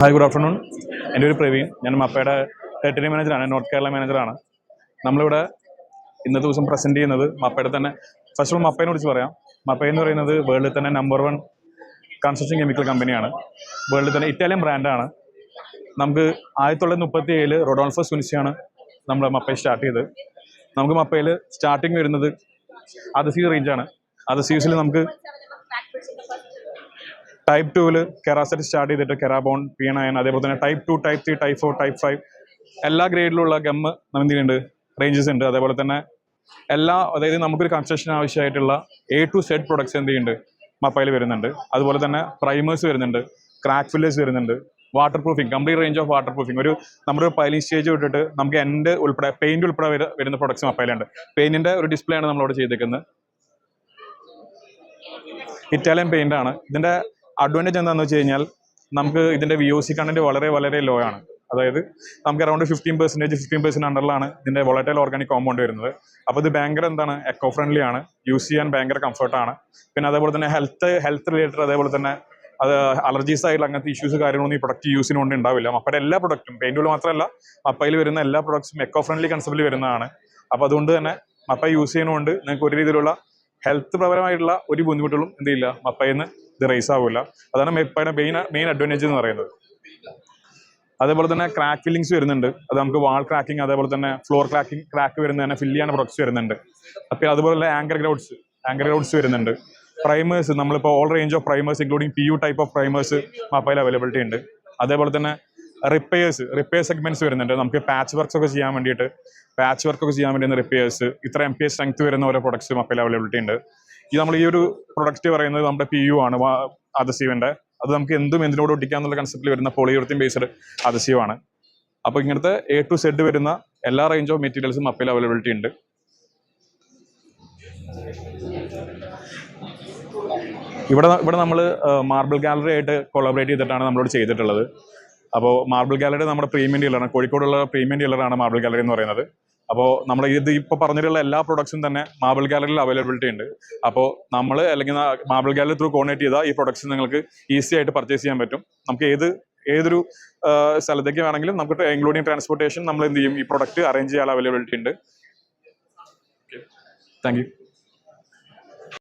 Hi good afternoon എന്റെ ഒരു പ്രവീൺ. ഞാൻ മപ്പയുടെ ടെറിട്ടറി മാനേജറാണ് നോർത്ത് കേരള മാനേജറാണ് നമ്മളിവിടെ ഇന്നത്തെ ദിവസം പ്രസന്റ് ചെയ്യുന്നത് മപ്പയുടെ തന്നെ. ഫസ്റ്റ് ഓഫ് മപ്പയെ കുറിച്ച് പറയാം. മപ്പ എന്ന് പറയുന്നത് വേൾഡിൽ തന്നെ നമ്പർ വൺ കൺസ്ട്രക്ഷൻ കെമിക്കൽ കമ്പനിയാണ് വേൾഡിൽ തന്നെ ഇറ്റാലിയൻ ബ്രാൻഡാണ് നമുക്ക് ആയിരത്തി തൊള്ളായിരത്തി മുപ്പത്തി ഏഴിൽ റൊഡോൾഫോ സുനിസിയാണ് നമ്മൾ മപ്പയെ സ്റ്റാർട്ട് ചെയ്തത്. നമുക്ക് മപ്പയിൽ സ്റ്റാർട്ടിങ് വരുന്നത് അതസീ റേഞ്ചാണ് അതസീസിൽ നമുക്ക് ടൈപ്പ് ടൂവിൽ കെറാസെറ്റ് സ്റ്റാർട്ട് ചെയ്തിട്ട് കെറാബോൺ പി നയൻ അതേപോലെ തന്നെ type two type three type four type five എല്ലാ ഗ്രേഡിലുള്ള ഗമ്മ് ഉണ്ട് റേഞ്ചസ് ഉണ്ട് അതേപോലെ തന്നെ എല്ലാ അതായത് നമുക്കൊരു കൺസ്ട്രക്ഷൻ ആവശ്യമായിട്ടുള്ള എ ടു സെഡ് പ്രൊഡക്ട്സ് എന്ത് ചെയ്യുന്നുണ്ട് മപ്പയിൽ വരുന്നുണ്ട്. അതുപോലെ തന്നെ പ്രൈമേഴ്സ് വരുന്നുണ്ട്. ക്രാക്ക് ഫില്ലേഴ്സ് വരുന്നുണ്ട്. Waterproofing complete range of waterproofing ഒരു നമ്മുടെ പൈലിംഗ് സ്റ്റേജ് വിട്ടിട്ട് നമുക്ക് എൻഡ് ഉൾപ്പെടെ പെയിന്റ് ഉൾപ്പെടെ വരുന്ന പ്രൊഡക്ട്സ് മപ്പയിലുണ്ട് പെയിന്റിന്റെ ഒരു ഡിസ്പ്ലേ ആണ് നമ്മളവിടെ ചെയ്തേക്കുന്നത്. ഇറ്റാലിയൻ പെയിന്റ് ആണ്. ഇതിന്റെ അഡ്വാന്റേജ് എന്താണെന്ന് വെച്ച് കഴിഞ്ഞാൽ നമുക്ക് ഇതിന്റെ വി ഒ സി കണ്ടന്റ് വളരെ വളരെ ലോ ആണ്. അതായത് നമുക്ക് around fifteen percentage fifteen percent അണ്ടറിലാണ് ഇതിന്റെ വോളറ്റൈൽ ഓർഗാനിക് കോമ്പൗണ്ട് വരുന്നത്. അപ്പോൾ ഇത് ഭയങ്കര എന്താണ് എക്കോ ഫ്രണ്ട്ലി ആണ്. യൂസ് ചെയ്യാൻ ഭയങ്കര കംഫർട്ടാണ് പിന്നെ അതേപോലെ തന്നെ ഹെൽത്ത് ഹെൽത്ത് റിലേറ്റഡ് അതേപോലെ തന്നെ അത് അലർജീസ് ആയിട്ടുള്ള അങ്ങനത്തെ ഇഷ്യൂസ് കാര്യങ്ങളൊന്നും ഈ പ്രൊഡക്റ്റ് യൂസിന് കൊണ്ട് ഉണ്ടാവില്ല. മപ്പയുടെ എല്ലാ പ്രൊഡക്റ്റും പെയിന്റുകൾ മാത്രമല്ല മപ്പയിൽ വരുന്ന എല്ലാ പ്രൊഡക്ട്സും എക്കോ ഫ്രണ്ട്ലി കൺസെപ്റ്റിൽ വരുന്നതാണ്. അപ്പോൾ അതുകൊണ്ട് തന്നെ മപ്പ യൂസ് ചെയ്യുന്നതുകൊണ്ട് നിങ്ങൾക്ക് ഒരു രീതിയിലുള്ള ഹെൽത്ത് പരമായിട്ടുള്ള ഒരു ബുദ്ധിമുട്ടുകളും എന്തില്ല മപ്പയിൽ നിന്ന് ഇത് റേസ് ആവില്ല അതാണ് മെപ്പയുടെ മെയിൻ മെയിൻ അഡ്വാന്റേജ് എന്ന് പറയുന്നത്. അതേപോലെ തന്നെ ക്രാക്ക് ഫില്ലിങ്സ് വരുന്നുണ്ട്. അത് നമുക്ക് വാൾ ക്രാക്കിംഗ് അതേപോലെ തന്നെ ഫ്ലോർ ക്രാക്കിംഗ് ക്രാക്ക് വരുന്ന തന്നെ ഫില്ല് ചെയ്യാൻ പ്രൊഡക്ട്സ് വരുന്നുണ്ട്. അപ്പോൾ അതുപോലെ തന്നെ ആങ്കർ ഗ്രൗഡ്സ് ആങ്കർ ഗ്രൗഡ്സ് വരുന്നുണ്ട്. പ്രൈമേഴ്സ് നമ്മളിപ്പോൾ all range of primers including P U type of primers മാപ്പയിൽ availability ഉണ്ട്. അതേപോലെ തന്നെ റിപ്പയേഴ്സ് റിപ്പയർ സെഗ്മെന്റ്സ് വരുന്നുണ്ട്. നമുക്ക് പാച്ച് വർക്ക്സ് ഒക്കെ ചെയ്യാൻ വേണ്ടിയിട്ട് പാച്ച് വർക്ക് ഒക്കെ ചെയ്യാൻ വേണ്ടി റിപ്പയേഴ്സ് ഇത്ര എം പി എസ് സ്ട്രെങ്ത് വരുന്ന ഓരോ പ്രൊഡക്ട്സ് മപ്പയിൽ അവൈലബിലിറ്റി ഉണ്ട്. ഈ നമ്മൾ ഈ ഒരു പ്രൊഡക്റ്റ് പറയുന്നത് നമ്മുടെ പി യു ആണ് അതസീവിന്റെ അത് നമുക്ക് എന്തും എന്തിനോട് ഒട്ടിക്കാന്നുള്ള കൺസെപ്റ്റിൽ വരുന്ന പോളിയൂർത്തിൻ ബേസ്ഡ് അതസീവാണ് അപ്പോൾ ഇങ്ങനത്തെ എ ടു സെഡ് വരുന്ന എല്ലാ റേഞ്ച് ഓഫ് മെറ്റീരിയൽസും അപ്പയിൽ അവൈലബിലിറ്റി ഉണ്ട്. ഇവിടെ ഇവിടെ നമ്മൾ മാർബിൾ ഗാലറി ആയിട്ട് കൊളാബറേറ്റ് ചെയ്തിട്ടാണ് നമ്മളോട് ചെയ്തിട്ടുള്ളത്. അപ്പോൾ മാർബിൾ ഗാലറി നമ്മുടെ പ്രീമിയം ഡീലറാണ് കോഴിക്കോടുള്ള പ്രീമിയം ഡീലറാണ് മാർബിൾ ഗാലറി എന്ന് പറയുന്നത്. അപ്പോൾ നമ്മൾ ഇത് ഇപ്പോൾ പറഞ്ഞിട്ടുള്ള എല്ലാ പ്രൊഡക്ട്സും തന്നെ മാബിൾ ഗാലറിയിൽ അവൈലബിലിറ്റി ഉണ്ട്. അപ്പോൾ നമ്മൾ അല്ലെങ്കിൽ മാബിൾ ഗാലറി ത്രൂ കോൺടാക്ട് ചെയ്താൽ ഈ പ്രൊഡക്ട്സ് നിങ്ങൾക്ക് ഈസി ആയിട്ട് പർച്ചേസ് ചെയ്യാൻ പറ്റും. നമുക്ക് ഏത് ഏതൊരു സ്ഥലത്തേക്ക് വേണമെങ്കിലും നമുക്ക് ഇൻക്ലൂഡിങ് ട്രാൻസ്പോർട്ടേഷൻ നമ്മൾ എന്ത് ചെയ്യും? ഈ പ്രൊഡക്റ്റ് അറേഞ്ച് ചെയ്യാൻ അവൈലബിലിറ്റി ഉണ്ട്. Thank you